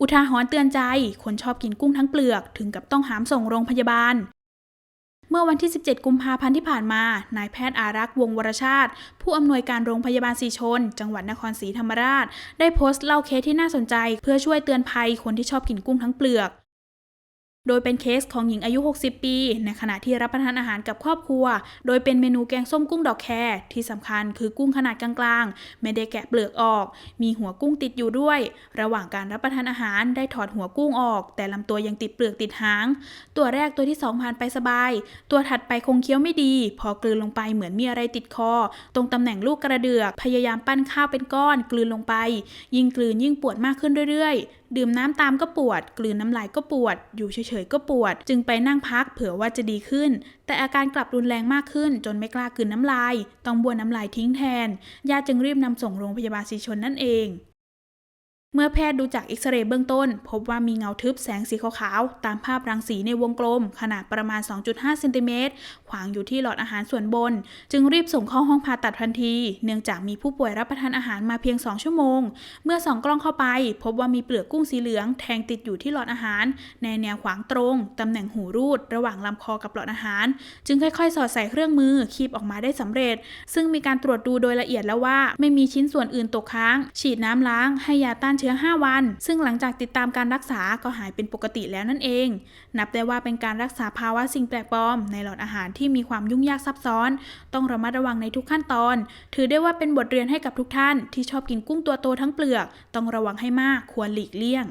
อุทาหรณ์เตือนใจ คนชอบกินกุ้งทั้งเปลือกถึงกับต้องหามส่งโรงพยาบาล เมื่อวันที่ 17 กุมภาพันธ์ที่ผ่านมา นายแพทย์อารักษ์วงวรชาติ ผู้อำนวยการโรงพยาบาลสีชน จังหวัดนครศรีธรรมราช ได้โพสต์เล่าเคสที่น่าสนใจ เพื่อช่วยเตือนภัยคนที่ชอบกินกุ้งทั้งเปลือก โดยเป็นเคสของหญิงอายุ 60 ปี ในขณะที่รับประทานอาหารกับครอบครัว โดยเป็นเมนูแกงส้มกุ้งดอกแครที่สำคัญคือกุ้งขนาดกลางๆ ไม่ได้แกะเปลือกออก มีหัวกุ้งติดอยู่ด้วย ระหว่างการรับประทานอาหารได้ถอดหัวกุ้งออก แต่ลำตัวยังติดเปลือกติดหาง ตัวแรกตัวที่สองผ่านไปสบาย ตัวถัดไปคงเคี้ยวไม่ดี พอกลืนลงไปเหมือนมีอะไรติดคอ ตรงตำแหน่งลูกกระเดือก พยายามปั้นข้าวเป็นก้อนกลืนลงไป ยิ่งกลืนยิ่งปวดมากขึ้นเรื่อยๆดื่มน้ำตามก็ปวด กลืนน้ำลายก็ปวด อยู่เฉยๆก็ปวด จึงไปนั่งพักเผื่อว่าจะดีขึ้น แต่อาการกลับรุนแรงมากขึ้น จนไม่กล้ากลืนน้ำลาย ต้องบ้วนน้ำลายทิ้งแทนญาติจึงรีบนำส่งโรงพยาบาลศรีชนนั่นเอง เมื่อแพทย์ดูจากเอ็กซเรย์เบื้องต้น พบว่ามีเงาทึบแสงสีขาวๆ ตามภาพรังสีในวงกลม ขนาดประมาณ 2.5 เซนติเมตร ขวางอยู่ที่หลอดอาหารส่วนบน จึงรีบส่งเข้าห้องผ่าตัดทันที เนื่องจากมีผู้ป่วยรับประทานอาหารมาเพียง 2 ชั่วโมง เมื่อส่องกล้องเข้าไป พบว่ามีเปลือกกุ้งสีเหลือง แทงติดอยู่ที่หลอดอาหาร ในแนวขวางตรง ตำแหน่งหูรูด ระหว่างลำคอกับหลอดอาหาร จึงค่อยๆ สอดใส่เครื่องมือคีบออกมาได้สำเร็จ ซึ่งมีการตรวจดูโดยละเอียดแล้วว่า ไม่มีชิ้นส่วนอื่นตกค้าง ฉีดน้ำล้างให้ยาต้านเชื้อ 5 วัน ซึ่งหลังจากติดตามการรักษาก็หายเป็นปกติแล้วนั่นเอง นับได้ว่าเป็นการรักษาภาวะสิ่งแปลกปลอม ในหลอดอาหารที่มีความยุ่งยากซับซ้อน ต้องระมัดระวังในทุกขั้นตอน ถือได้ว่าเป็นบทเรียนให้กับทุกท่านที่ชอบกินกุ้งตัวโตทั้งเปลือก ต้องระวังให้มากควรหลีกเลี่ยง